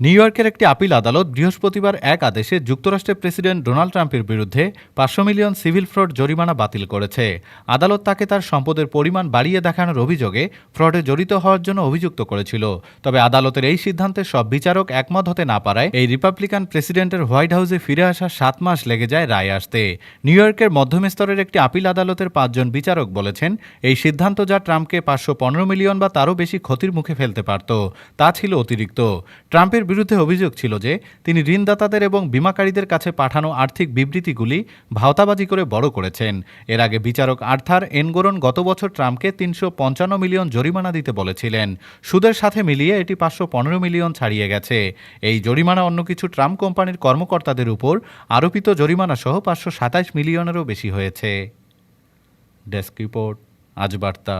New ইয়র্কের একটি appeal আদালত বৃহস্পতিবার এক আদেশে যুক্তরাষ্ট্রের প্রেসিডেন্ট ডোনাল্ড ট্রাম্পের বিরুদ্ধে পাঁচশো মিলিয়ন সিভিল ফ্রড জরিমানা বাতিল করেছে। আদালত তাকে তার সম্পদের পরিমাণ বাড়িয়ে দেখানোর অভিযোগে ফ্রডে জড়িত হওয়ার জন্য অভিযুক্ত করেছিল। তবে আদালতের এই সিদ্ধান্তে সব বিচারক একমত হতে না পারায় এই রিপাবলিকান প্রেসিডেন্টের হোয়াইট হাউসে ফিরে আসা সাত মাস লেগে যায় রায় আসতে। নিউ ইয়র্কের মধ্যম স্তরের একটি আপিল আদালতের পাঁচজন বিচারক বলেছেন, এই সিদ্ধান্ত যা ট্রাম্পকে পাঁচশো পনেরো মিলিয়ন বা তারও বেশি ক্ষতির মুখে ফেলতে পারত, তা ছিল অতিরিক্ত। ট্রাম্পের বিরুদ্ধে অভিযোগ ছিল যে তিনি ঋণদাতাদের এবং বিমাকারীদের কাছে পাঠানো আর্থিক বিবৃতিগুলি ভাওতাবাজি করে বড় করেছেন। এর আগে বিচারক আর্থার এনগোরন গত বছর ট্রাম্পকে তিনশো পঞ্চান্ন মিলিয়ন জরিমানা দিতে বলেছিলেন। সুদের সাথে মিলিয়ে এটি পাঁচশো পনেরো মিলিয়ন ছাড়িয়ে গেছে। এই জরিমানা অন্য কিছু ট্রাম্প কোম্পানির কর্মকর্তাদের উপর আরোপিত জরিমানা সহ পাঁচশো সাতাশ মিলিয়নেরও বেশি হয়েছে। ডেস্ক রিপোর্ট, আজ বার্তা।